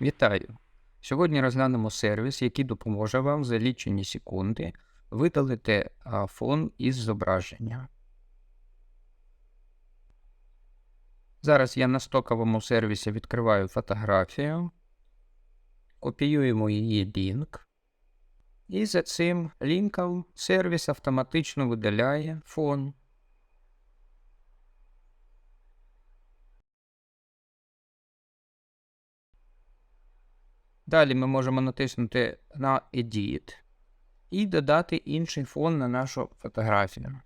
Вітаю! Сьогодні розглянемо сервіс, який допоможе вам за лічені секунди видалити фон із зображення. Зараз я на стоковому сервісі відкриваю фотографію, копіюємо її лінк, і за цим лінком сервіс автоматично видаляє фон. Далі ми можемо натиснути на Edit і додати інший фон на нашу фотографію.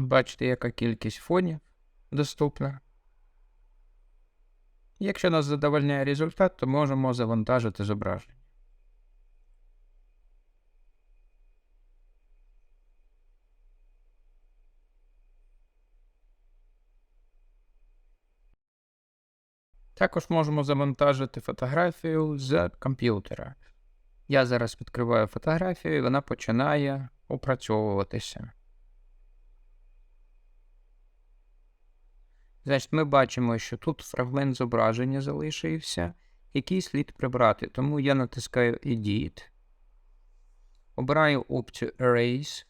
Бачите, яка кількість фонів доступна. Якщо нас задовольняє результат, то можемо завантажити зображення. Також можемо завантажити фотографію з комп'ютера. Я зараз відкриваю фотографію і вона починає опрацьовуватися. Значить, ми бачимо, що тут фрагмент зображення залишився, який слід прибрати. Тому я натискаю Edit, обираю опцію Erase,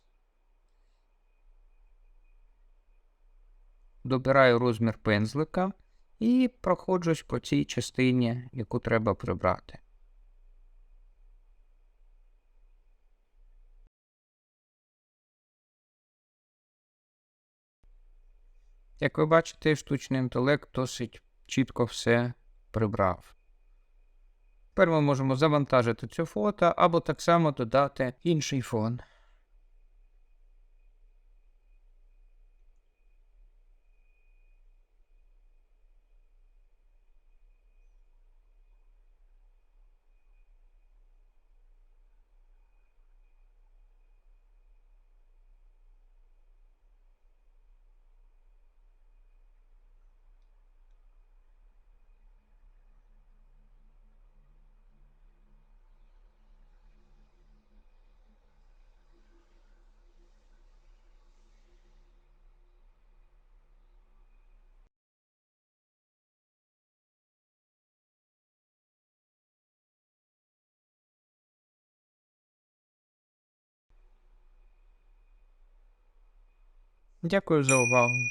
добираю розмір пензлика і проходжусь по цій частині, яку треба прибрати. Як ви бачите, штучний інтелект досить чітко все прибрав. Тепер ми можемо завантажити цю фото або так само додати інший фон. Дякую за увагу.